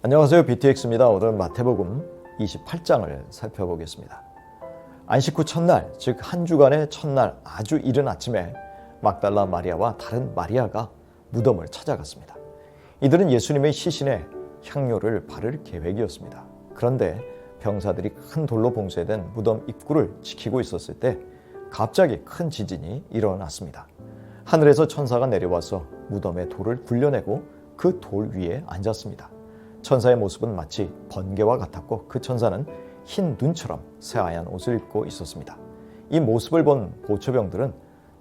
안녕하세요. BTX입니다. 오늘 마태복음 28장을 살펴보겠습니다. 안식 후 첫날, 즉 한 주간의 첫날 아주 이른 아침에 막달라 마리아와 다른 마리아가 무덤을 찾아갔습니다. 이들은 예수님의 시신에 향료를 바를 계획이었습니다. 그런데 병사들이 큰 돌로 봉쇄된 무덤 입구를 지키고 있었을 때 갑자기 큰 지진이 일어났습니다. 하늘에서 천사가 내려와서 무덤의 돌을 굴려내고 그 돌 위에 앉았습니다. 천사의 모습은 마치 번개와 같았고 그 천사는 흰 눈처럼 새하얀 옷을 입고 있었습니다. 이 모습을 본 고초병들은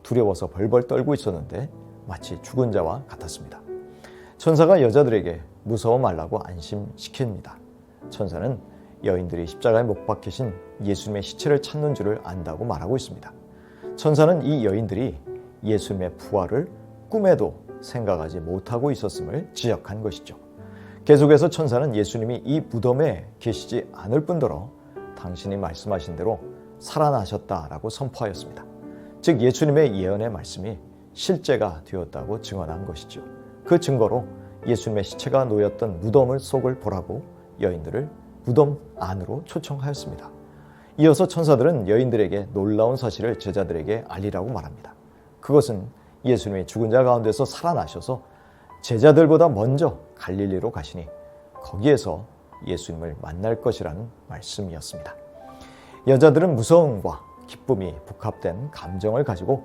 두려워서 벌벌 떨고 있었는데 마치 죽은 자와 같았습니다. 천사가 여자들에게 무서워 말라고 안심시킵니다. 천사는 여인들이 십자가에 못 박히신 예수님의 시체를 찾는 줄을 안다고 말하고 있습니다. 천사는 이 여인들이 예수님의 부활을 꿈에도 생각하지 못하고 있었음을 지적한 것이죠. 계속해서 천사는 예수님이 이 무덤에 계시지 않을 뿐더러 당신이 말씀하신 대로 살아나셨다라고 선포하였습니다. 즉 예수님의 예언의 말씀이 실제가 되었다고 증언한 것이죠. 그 증거로 예수님의 시체가 놓였던 무덤을 속을 보라고 여인들을 무덤 안으로 초청하였습니다. 이어서 천사들은 여인들에게 놀라운 사실을 제자들에게 알리라고 말합니다. 그것은 예수님이 죽은 자 가운데서 살아나셔서 제자들보다 먼저 갈릴리로 가시니 거기에서 예수님을 만날 것이라는 말씀이었습니다. 여자들은 무서움과 기쁨이 복합된 감정을 가지고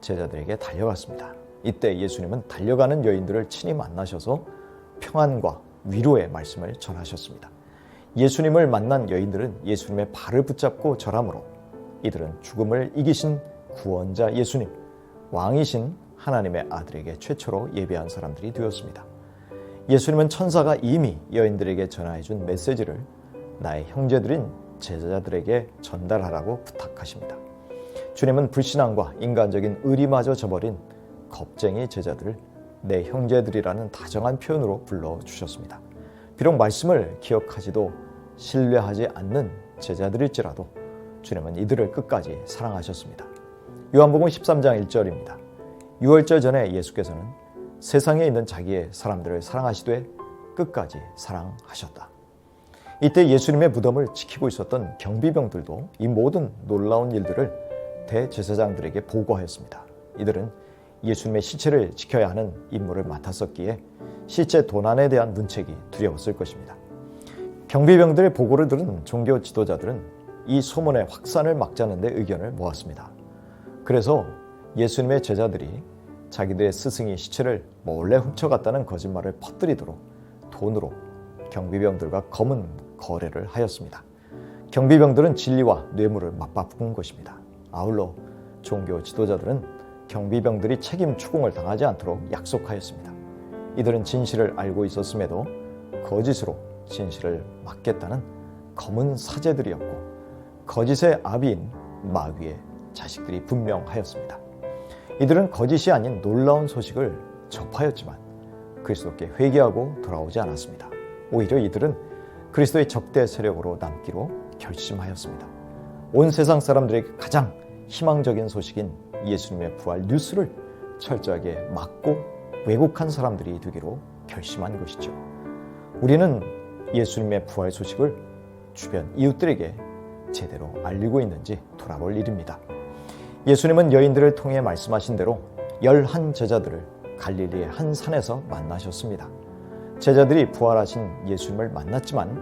제자들에게 달려갔습니다. 이때 예수님은 달려가는 여인들을 친히 만나셔서 평안과 위로의 말씀을 전하셨습니다. 예수님을 만난 여인들은 예수님의 발을 붙잡고 절함으로 이들은 죽음을 이기신 구원자 예수님, 왕이신 하나님의 아들에게 최초로 예배한 사람들이 되었습니다. 예수님은 천사가 이미 여인들에게 전하해준 메시지를 나의 형제들인 제자들에게 전달하라고 부탁하십니다. 주님은 불신앙과 인간적인 의리마저 저버린 겁쟁이 제자들을 내 형제들이라는 다정한 표현으로 불러주셨습니다. 비록 말씀을 기억하지도 신뢰하지 않는 제자들일지라도 주님은 이들을 끝까지 사랑하셨습니다. 요한복음 13장 1절입니다. 유월절 전에 예수께서는 세상에 있는 자기의 사람들을 사랑하시되 끝까지 사랑하셨다. 이때 예수님의 무덤을 지키고 있었던 경비병들도 이 모든 놀라운 일들을 대제사장들에게 보고하였습니다. 이들은 예수님의 시체를 지켜야 하는 임무를 맡았었기에 시체 도난에 대한 문책이 두려웠을 것입니다. 경비병들의 보고를 들은 종교 지도자들은 이 소문의 확산을 막자는 데 의견을 모았습니다. 그래서 예수님의 제자들이 자기들의 스승이 시체를 몰래 훔쳐갔다는 거짓말을 퍼뜨리도록 돈으로 경비병들과 검은 거래를 하였습니다. 경비병들은 진리와 뇌물을 맞바꾼 것입니다. 아울러 종교 지도자들은 경비병들이 책임 추궁을 당하지 않도록 약속하였습니다. 이들은 진실을 알고 있었음에도 거짓으로 진실을 막겠다는 검은 사제들이었고 거짓의 아비인 마귀의 자식들이 분명하였습니다. 이들은 거짓이 아닌 놀라운 소식을 접하였지만 그리스도께 회개하고 돌아오지 않았습니다. 오히려 이들은 그리스도의 적대 세력으로 남기로 결심하였습니다. 온 세상 사람들에게 가장 희망적인 소식인 예수님의 부활 뉴스를 철저하게 막고 왜곡한 사람들이 되기로 결심한 것이죠. 우리는 예수님의 부활 소식을 주변 이웃들에게 제대로 알리고 있는지 돌아볼 일입니다. 예수님은 여인들을 통해 말씀하신 대로 열한 제자들을 갈릴리의 한 산에서 만나셨습니다. 제자들이 부활하신 예수님을 만났지만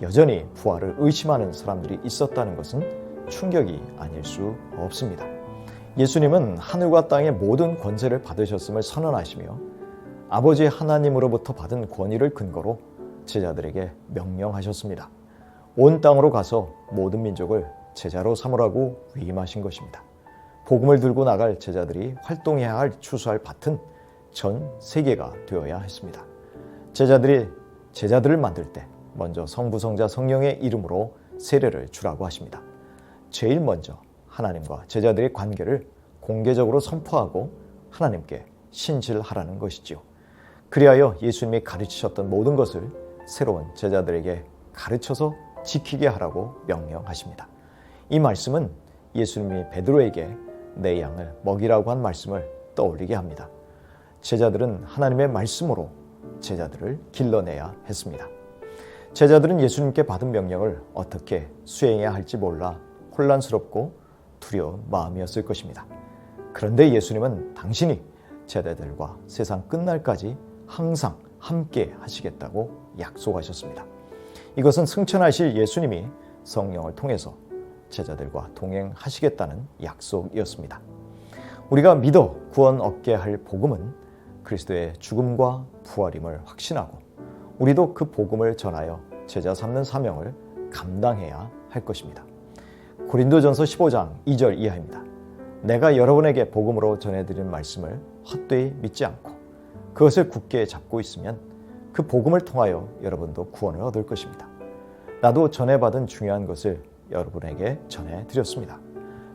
여전히 부활을 의심하는 사람들이 있었다는 것은 충격이 아닐 수 없습니다. 예수님은 하늘과 땅의 모든 권세를 받으셨음을 선언하시며 아버지 하나님으로부터 받은 권위를 근거로 제자들에게 명령하셨습니다. 온 땅으로 가서 모든 민족을 제자로 삼으라고 위임하신 것입니다. 복음을 들고 나갈 제자들이 활동해야 할 추수할 밭은 전 세계가 되어야 했습니다. 제자들이 제자들을 만들 때 먼저 성부 성자 성령의 이름으로 세례를 주라고 하십니다. 제일 먼저 하나님과 제자들의 관계를 공개적으로 선포하고 하나님께 신실하라는 것이지요. 그리하여 예수님이 가르치셨던 모든 것을 새로운 제자들에게 가르쳐서 지키게 하라고 명령하십니다. 이 말씀은 예수님이 베드로에게 내 양을 먹이라고 한 말씀을 떠올리게 합니다. 제자들은 하나님의 말씀으로 제자들을 길러내야 했습니다. 제자들은 예수님께 받은 명령을 어떻게 수행해야 할지 몰라 혼란스럽고 두려운 마음이었을 것입니다. 그런데 예수님은 당신이 제자들과 세상 끝날까지 항상 함께 하시겠다고 약속하셨습니다. 이것은 승천하실 예수님이 성령을 통해서 제자들과 동행하시겠다는 약속이었습니다. 우리가 믿어 구원 얻게 할 복음은 그리스도의 죽음과 부활임을 확신하고 우리도 그 복음을 전하여 제자 삼는 사명을 감당해야 할 것입니다. 고린도전서 15장 2절 이하입니다. 내가 여러분에게 복음으로 전해드린 말씀을 헛되이 믿지 않고 그것을 굳게 잡고 있으면 그 복음을 통하여 여러분도 구원을 얻을 것입니다. 나도 전해받은 중요한 것을 여러분에게 전해드렸습니다.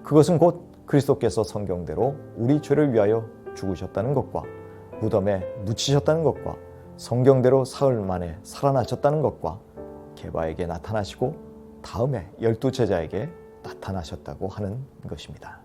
그것은 곧 그리스도께서 성경대로 우리 죄를 위하여 죽으셨다는 것과 무덤에 묻히셨다는 것과 성경대로 사흘 만에 살아나셨다는 것과 개바에게 나타나시고 다음에 열두 제자에게 나타나셨다고 하는 것입니다.